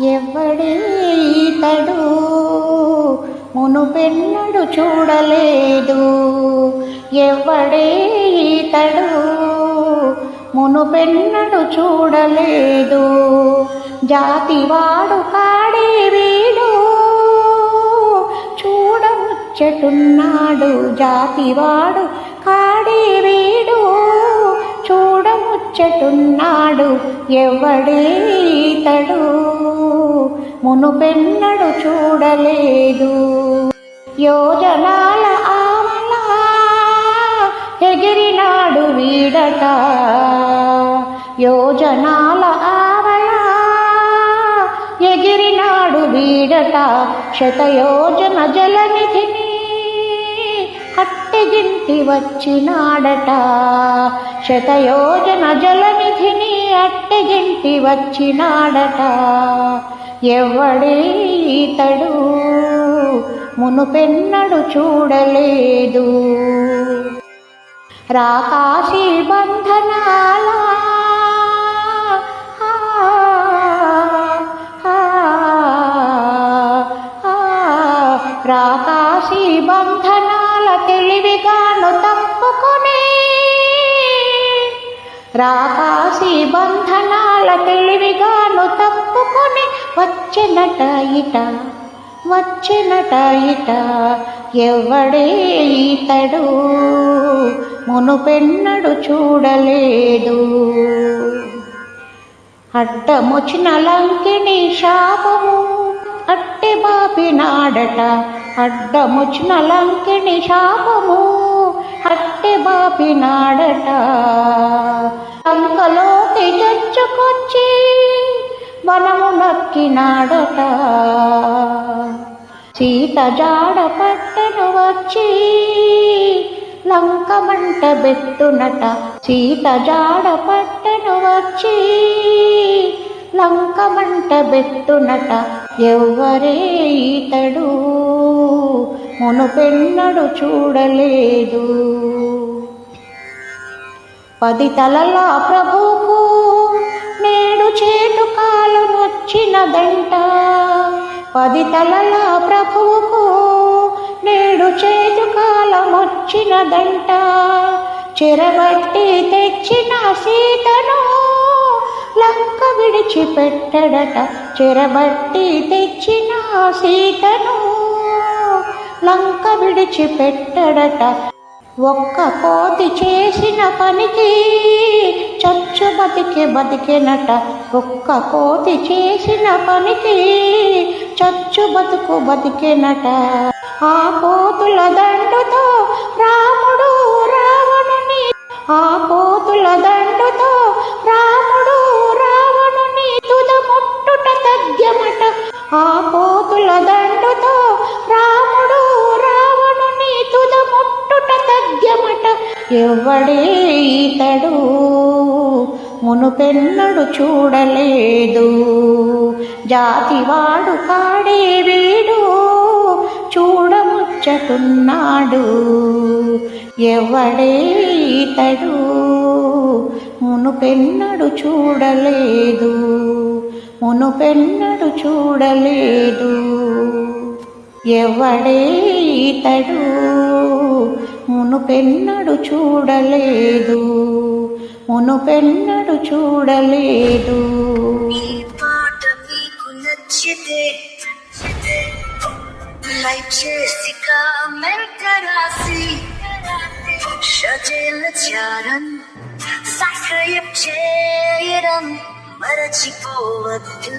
ఎవడే ఈతడు? మునుపెన్నడు చూడలేదు. ఎవడే ఈతడు? మునుపెన్నడు చూడలేదు. జాతివాడు కాడే వీడు. చూడముచ్చటున్నాడు జాతివాడు కాడే వీడు. చూడముచ్చటున్నాడు ఎవడే ఈతడు? మునుపెన్నడు చూడలేదు. యోజనాల ఆమలా ఎగిరినాడు వీడట. యోజనాల ఆవలా ఎగిరినాడు వీడట. శతయోజన జలనిధిని అట్టెగింటి వచ్చినాడట. శతయోజన జలనిధిని అట్టెగింటి వచ్చినాడట. ఎవడే ఇతడు మునుపెన్నడు చూడలేదు. రాకాశీ బంధనాల ఆ, ఆ, రాకాశీ బంధనాల తెలివిగాను తప్పుకొని. రాకాశీ బంధనాల తెలివిగాను తప్పుకొని. వచ్చెనట ఇట వచ్చెనట ఇట ఎవడే ఇతడు మునుపెన్నడు చూడలేదు. అడ్డమొచ్చిన లంకిణి శాపము అట్టె బాపినాడట. అడ్డమొచ్చిన లంకిని శాపము అట్టె బాపినాడట. అంకలోకి చచ్చుకొచ్చి వనము సీత జాడ పట్టను వచ్చి లంకమంట బెట్టునట సీత జాడ పట్టను వచ్చి లంకమంట బెట్టునట ఎవ్వరే ఈతడు మునుపెన్నడు చూడలేదు. పది తలల ప్రభువు నేడు చేటు కాలం వచ్చినదంట. పది తలల ప్రభువుకు నేడు చేతు కాలం వచ్చినదంట చెరబట్టి తెచ్చిన సీతను లంక విడిచిపెట్టడట. చెరబట్టి తెచ్చిన సీతను లంక విడిచిపెట్టడట. ఒక్క కోతి చేసిన పనికి చచ్చు బతికే బతికినట. ఒక్క కోతి చేసిన పనికి చచ్చు బతుకు బతికినట. ఆ కోతుల దండుతో రాముడు రావణుని ఆ కోతుల దండుతో రా ఎవ్వడే ఇతడు? మునుపెన్నడు చూడలేదు. జాతివాడు కాడే వీడు చూడముచ్చటున్నాడు. ఎవడే ఇతడు? మునుపెన్నడు చూడలేదు. మునుపెన్నడు చూడలేదు. ఎవడే ఇతడు? మునుపెన్నడు చూడలేదు. మునుపెన్నడు చూడలేదు. ఈ పాట మీకు లైక్ చేసి కామెంట్ రాసి. షజేల చారం సబ్స్క్రైబ్ చేయడం మరచిపోవద్దు.